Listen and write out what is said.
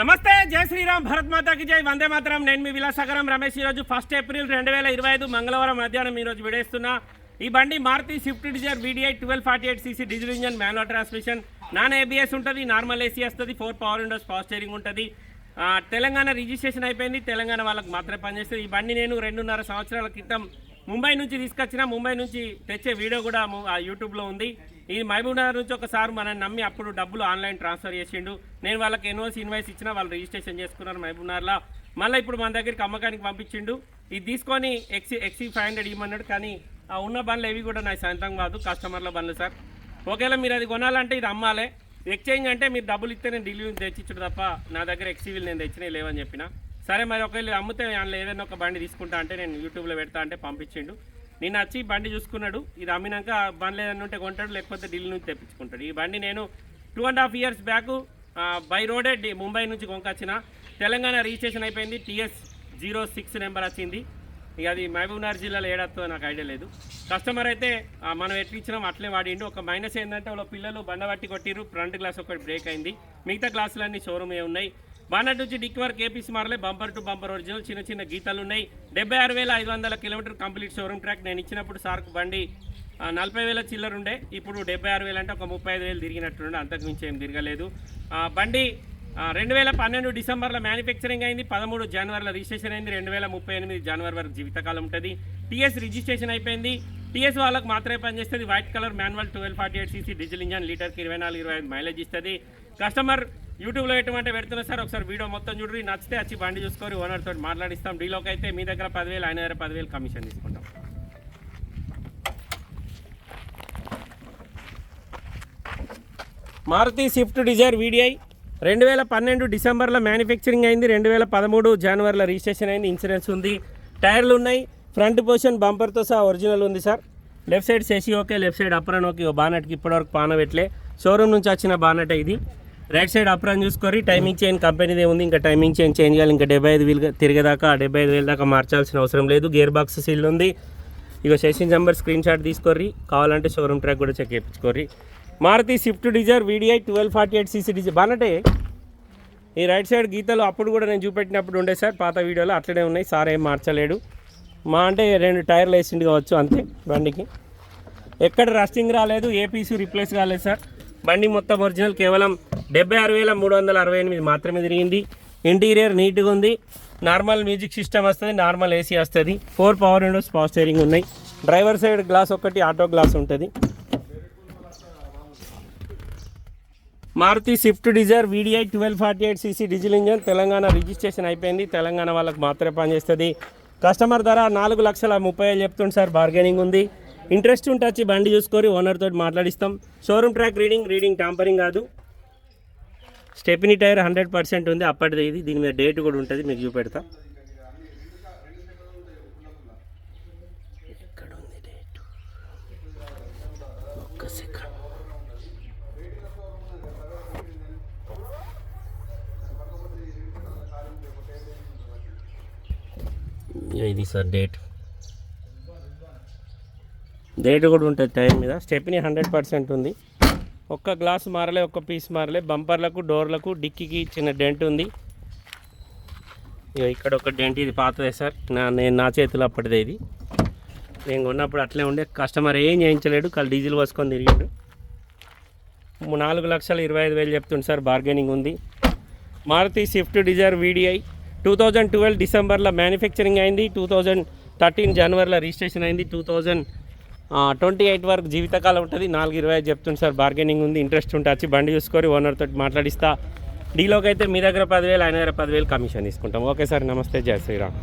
నమస్తే జై శ్రీరామ్ భరత్ మాతాకి జై వందే మాతరం. నేను మీ విలాసగరం రమేష్. ఈరోజు ఫస్ట్ ఏప్రిల్ రెండు వేల ఇరవై ఐదు మంగళవారం మధ్యాహ్నం ఈరోజు విడేస్తున్నా. ఈ బండి Maruti swift Dzire VDI twelve forty eight CC diesel engine manual transmission. Non ABS ఉంటుంది నార్మల్ ఏసీ వస్తుంది four power windows power steering ఉంటుంది. తెలంగాణ రిజిస్ట్రేషన్ అయిపోయింది తెలంగాణ వాళ్ళకి మాత్రమే పనిచేస్తుంది. ఈ బండి నేను రెండున్నర సంవత్సరాల క్రితం ముంబై నుంచి తీసుకొచ్చిన ముంబై నుంచి తెచ్చే వీడియో కూడా ఆ యూట్యూబ్లో ఉంది. ఇది మహబూబ్నగర్ నుంచి ఒకసారి మనల్ని నమ్మి అప్పుడు డబ్బులు ఆన్లైన్ ట్రాన్స్ఫర్ చేసిండు. నేను వాళ్ళకి ఎన్ఓసి ఇన్వాయిస్ ఇచ్చినా వాళ్ళు రిజిస్ట్రేషన్ చేసుకున్నారు మహబూబ్నగర్లో మళ్ళీ ఇప్పుడు మన దగ్గరికి అమ్మకానికి పంపించిండు. ఇది తీసుకొని ఎక్సీ ఎక్సీ ఫైవ్ హండ్రెడ్ ఇవ్వమన్నాడు. కానీ ఆ ఉన్న బండ్లు ఏవి కూడా నాకు సొంతం కాదు కస్టమర్ల బండ్లు సార్. ఒకవేళ మీరు అది కొనాలంటే ఇది అమ్మాలే. ఎక్స్చేంజ్ అంటే మీరు డబ్బులు ఇస్తే నేను ఢిల్లీ తెచ్చిచ్చుడు తప్ప నా దగ్గర ఎక్సీవీలు నేను తెచ్చినవి లేవని చెప్పిన. సరే మరి ఒకవేళ అమ్మితే అందులో ఏదైనా ఒక బండి తీసుకుంటా అంటే నేను యూట్యూబ్లో పెడతా అంటే పంపించిండు. నిన్న వచ్చి బండి చూసుకున్నాడు. ఇది అమ్మినాక బండి లేదని ఉంటే కొంటాడు లేకపోతే ఢిల్లీ నుంచి తెప్పించుకుంటాడు. ఈ బండి నేను two and half years back by road Mumbai నుంచి కొంకొచ్చిన తెలంగాణ రిజిస్ట్రేషన్ అయిపోయింది టీఎస్ జీరో సిక్స్ నెంబర్ వచ్చింది. ఇక అది మహబూబ్నగర్ జిల్లాలో ఏడత్తో నాకు ఐడియా లేదు. కస్టమర్ అయితే మనం ఎట్లా ఇచ్చినాం అట్లే వాడిండు. ఒక మైనస్ ఏంటంటే వాళ్ళ పిల్లలు బండ పట్టి కొట్టిరు ఫ్రంట్ గ్లాస్ ఒకటి బ్రేక్ అయింది. మిగతా గ్లాసులన్నీ షోరూమే ఉన్నాయి. బానట్ నుంచి డిక్ వరకు ఏపీసీ మారలే బంపర్ టు బంపర్ ఒరిజినల్ చిన్న చిన్న గీతాలు ఉన్నాయి డెబ్బై ఆరు వేల ఐదు వందల కిలోమీటర్ కంప్లీట్ షోరూమ్ ట్రాక్ నేను ఇచ్చినప్పుడు సార్కు బండి నలభై వేల చిల్లర ఉండే. ఇప్పుడు డెబ్బై ఆరు వేలు అంటే ఒక ముప్పై ఐదు వేలు తిరిగినట్టుండే అంతకుమించి ఏం తిరగలేదు. బండి రెండు వేల పన్నెండు డిసెంబర్లో మ్యానుఫ్యాక్చరింగ్ అయింది పదమూడు జనవరిలో రిజిస్ట్రేషన్ అయింది రెండు వేల ముప్పై ఎనిమిది జనవరి వరకు జీవితకాలం ఉంటుంది. టీఎస్ రిజిస్ట్రేషన్ అయిపోయింది. టీఎస్ వాళ్ళకి మాత్రమే పనిచేస్తుంది white colour manual twelve forty eight CC diesel engine లీటర్కి ఇరవై నాలుగు ఇరవై ఐదు మైలేజ్ ఇస్తుంది. కస్టమర్ యూట్యూబ్లో ఎటువంటి పెడుతున్నా సార్? ఒకసారి వీడియో మొత్తం చూడండి. నచ్చితే వచ్చి బండి చూసుకొని ఓనర్తో మాట్లాడిస్తాం. డీలోకి అయితే మీ దగ్గర పదివేలు ఆయన దగ్గర పదివేలు కమిషన్ తీసుకుంటాం. మారుతి స్విఫ్ట్ డిజైర్ వీడిఐ రెండు వేల పన్నెండు డిసెంబర్లో మ్యానుఫ్యాక్చరింగ్ అయింది. రెండు వేల పదమూడు జనవరిలో రిజిస్ట్రేషన్ అయింది. ఇన్సూరెన్స్ ఉంది. టైర్లు ఉన్నాయి. ఫ్రంట్ పొజిషన్ బంపర్తో సహా ఒరిజినల్ ఉంది sir. Left side సెసి okay left side apron okay. ఓ బానట్కి ఇప్పటివరకు పాన పెట్టలే షోరూమ్ నుంచి వచ్చిన బానట్ ఇది. రైట్ సైడ్ అప్రన్ చూసుకొని టైమింగ్ చైన్ కంపెనీదే ఉంది ఇంకా టైమింగ్ చైన్ చేంజ్ చేయాలి. ఇంకా డెబ్బై ఐదు వేలు తిరిగేదాకా డెబ్బై ఐదు వేల దాకా మార్చాల్సిన అవసరం లేదు. గేర్ బాక్స్ సీల్ ఉంది. ఇక సెషన్ నెంబర్ స్క్రీన్ షాట్ తీసుకోర్రి. కావాలంటే షోరూమ్ ట్రాక్ కూడా check చేయించుకోర్రి. Maruti swift Dzire VDI twelve forty eight CC Dzire బానటే ఈ రైట్ సైడ్ గీతలు అప్పుడు కూడా నేను చూపెట్టినప్పుడు ఉండే సార్. పాత వీడియోలో అట్లనే ఉన్నాయి. సార్ ఏం మార్చలేడు. మా అంటే రెండు టైర్లు వేసిండు కావచ్చు అంతే బండికి. ఎక్కడ రస్టింగ్ రాలేదు ఏపీసీ రిప్లేస్ కాలేదు సార్. బండి మొత్తం ఒరిజినల్ కేవలం డెబ్బై ఆరు వేల మూడు వందల అరవై ఎనిమిది మాత్రమే తిరిగింది. ఇంటీరియర్ నీట్గా ఉంది. నార్మల్ మ్యూజిక్ సిస్టమ్ వస్తుంది నార్మల్ ఏసీ వస్తుంది. Four power windows power steering ఉన్నాయి. డ్రైవర్ సైడ్ గ్లాస్ ఒకటి ఆటో గ్లాస్ ఉంటుంది. Maruti swift Dzire VDI twelve forty eight CC diesel engine Telangana registration అయిపోయింది. తెలంగాణ వాళ్ళకి మాత్రమే పనిచేస్తుంది. కస్టమర్ ధర నాలుగు లక్షల ముప్పై వేలు చెప్తుంది సార్. బార్గెనింగ్ ఉంది. ఇంట్రెస్ట్ ఉంటే వచ్చి బండి చూసుకొని ఓనర్ తోటి మాట్లాడిస్తాం. Showroom track reading reading tampering కాదు. స్టెపినీ టైర్ హండ్రెడ్ పర్సెంట్ ఉంది అప్పటిది ఇది. దీని మీద డేట్ కూడా ఉంటుంది మీకు చూపెడతా. ఎక్కడ ఉంది డేట్ ఒక్క సెకండ్ ఇది సార్ డేట్ డేట్ కూడా ఉంటుంది టైం మీద. స్టెప్ని హండ్రెడ్ పర్సెంట్ ఉంది. ఒక్క గ్లాస్ మారలే ఒక్క పీస్ మారలే. బంపర్లకు డోర్లకు డిక్కీకి చిన్న డెంట్ ఉంది. ఇక్కడ ఒక డెంట్ ఇది పాతదే సార్. నా నేను నా చేతిలో అప్పటిదే ఇది. నేను కొన్నప్పుడు అట్లే ఉండే. కస్టమర్ ఏం చేయించలేడు. కాళ్ళు డీజిల్ పోసుకొని తిరిగాడు. నాలుగు లక్షల ఇరవై ఐదు వేలు చెప్తుంది సార్. బార్గెనింగ్ ఉంది. Maruti swift Dzire VDI. Two thousand twelve డిసెంబర్లో మ్యానుఫ్యాక్చరింగ్ అయింది. టూ థౌజండ్ థర్టీన్ జనవరిలో రిజిస్ట్రేషన్ అయింది. టూ థౌజండ్ ట్వంటీ ఎయిట్ వరకు జీవితకాలం ఉంటుంది. నాలుగు ఇరవై చెప్తుంది సార్. బార్గెనింగ్ ఉంది ఇంట్రెస్ట్ ఉంటే వచ్చి బండి చూసుకొని ఓనర్ తోటి మాట్లాడిస్తా. డీలోకి అయితే మీ దగ్గర పదివేలు ఆయన దగ్గర పదివేలు కమిషన్ తీసుకుంటాం. ఓకే సార్ నమస్తే. జయ శ్రీరామ్.